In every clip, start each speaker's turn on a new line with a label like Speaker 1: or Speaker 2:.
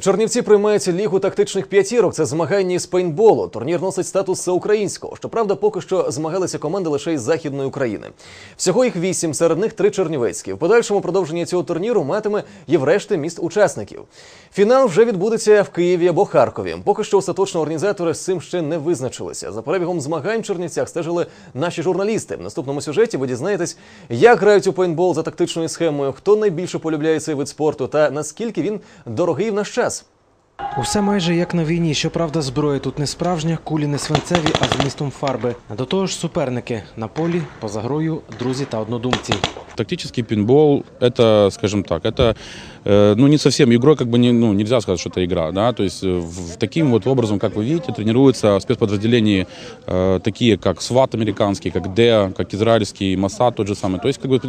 Speaker 1: Чернівці приймають лігу тактичних п'ятірок. Це змагання з пейнтболу. Турнір носить статус всеукраїнського. Щоправда, поки що змагалися команди лише із західної України. Всього їх вісім, серед них три чернівецькі. В подальшому продовження цього турніру матиме і в решти міст учасників. Фінал вже відбудеться в Києві або Харкові. Поки що остаточно організатори з цим ще не визначилися. За перебігом змагань в Чернівцях стежили наші журналісти. В наступному сюжеті ви дізнаєтесь, як грають у пейнтбол за тактичною схемою, хто найбільше полюбляє цей вид спорту та наскільки він дорогий в наш час.
Speaker 2: Усе майже як на війні. Щоправда, зброя тут не справжня, кулі не свинцеві, а з вмістом фарби. А до того ж суперники на полі, поза грою, друзі та однодумці.
Speaker 3: Тактический пинбол – это, скажем так, это э, ну, не совсем игрой, как бы не, ну, нельзя сказать, что это игра. Да? То есть э, в, таким вот образом, как вы видите, тренируются в спецподразделении э, такие, как СВАТ американский, как ДЭА, как израильский, МОСАД тот же самый. То есть как бы,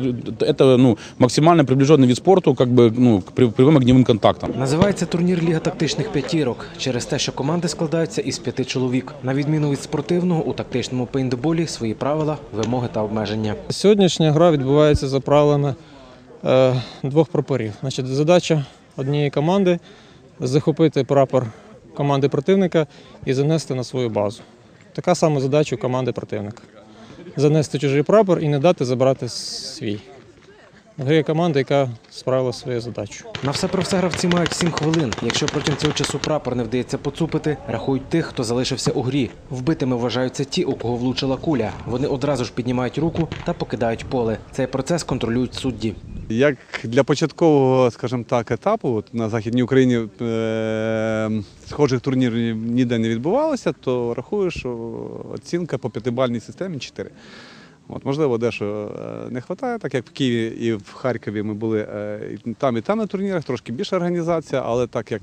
Speaker 3: это ну, максимально приближенный вид спорту как бы, ну, к при- прямым огневым контактам.
Speaker 2: Називається турнір Ліга тактичних п'ятірок через те, що команди складаються із п'яти чоловік. На відміну від спортивного, у тактичному пейнтболі свої правила, вимоги та обмеження.
Speaker 4: Сьогоднішня гра відбувається за правилами е, двох прапорів. Значить, задача однієї команди захопити прапор команди противника і занести на свою базу. Така сама задача у команди противника. Занести чужий прапор і не дати забрати свій. В грі є команда, яка справила свою задачу.
Speaker 2: На все про все гравці мають 7 хвилин. Якщо протягом цього часу прапор не вдається поцупити, рахують тих, хто залишився у грі. Вбитими вважаються ті, у кого влучила куля. Вони одразу ж піднімають руку та покидають поле. Цей процес контролюють судді.
Speaker 5: Як для початкового, скажімо так, етапу от на Західній Україні е- схожих турнірів ніде не відбувалося, то рахую, що оцінка по п'ятибальній системі 4. От, можливо, дещо е, не вистачає, так як в Києві і в Харкові ми були е, там і там на турнірах, трошки більша організація, але так як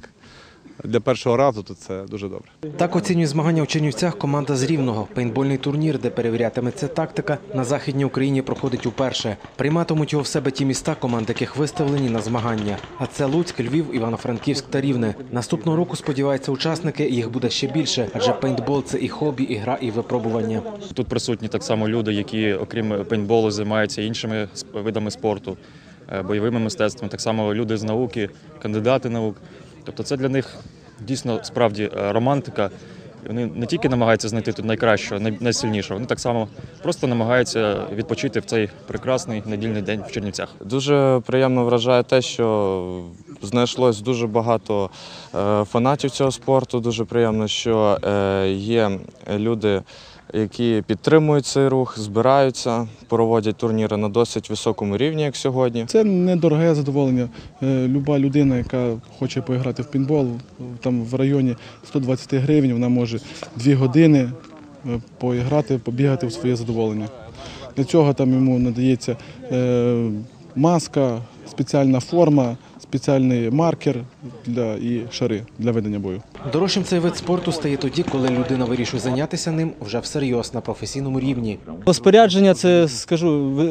Speaker 5: для першого разу, то це дуже добре.
Speaker 2: Так оцінює змагання у Чернівцях команда з Рівного. Пейнтбольний турнір, де перевірятиметься тактика, на Західній Україні проходить уперше. Прийматимуть його в себе ті міста, команди яких виставлені на змагання. А це Луцьк, Львів, Івано-Франківськ та Рівне. Наступного року сподіваються учасники, їх буде ще більше, адже пейнтбол це і хобі, і гра, і випробування.
Speaker 6: Тут присутні так само люди, які, окрім пейнтболу, займаються іншими сп- видами спорту, е, бойовими мистецтвами, так само люди з науки, кандидати наук. Тобто це для них дійсно справді е, романтика. Вони не тільки намагаються знайти тут найкращого, най- найсильнішого, вони так само просто намагаються відпочити в цей прекрасний недільний день в Чернівцях.
Speaker 7: Дуже приємно вражає те, що знайшлось дуже багато е, фанатів цього спорту. Дуже приємно, що е, є люди, які підтримують цей рух, збираються, проводять турніри на досить високому рівні, як сьогодні.
Speaker 8: Це недороге задоволення. Е, Люба людина, яка хоче поіграти в пінбол, там в районі 120 гривень, вона може дві години поіграти, побігати в своє задоволення. Для цього там йому надається маска, спеціальна форма, спеціальний маркер для, і шари для ведення бою.
Speaker 2: Дорожчим цей вид спорту стає тоді, коли людина вирішує зайнятися ним вже всерйоз на професійному рівні.
Speaker 9: Спорядження це скажу,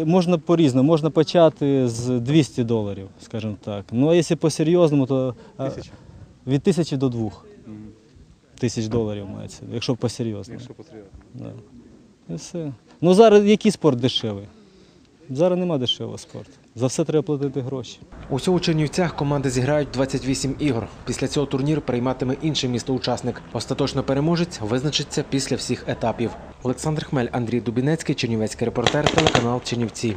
Speaker 9: можна по-різному. Можна почати з 200 доларів, скажімо так. Ну а якщо по-серйозному, то а, від тисячі до двох тисяч доларів мається, якщо по-серйозному. Да. І все. Ну зараз який спорт дешевий? Зараз нема дешевого спорту. За все треба платити гроші.
Speaker 2: Усього у Чернівцях команди зіграють 28 ігор. Після цього турнір прийматиме інше місто-учасник. Остаточно переможець визначиться після всіх етапів. Олександр Хмель, Андрій Дубінецький, Чернівецький репортер, телеканал Чернівці.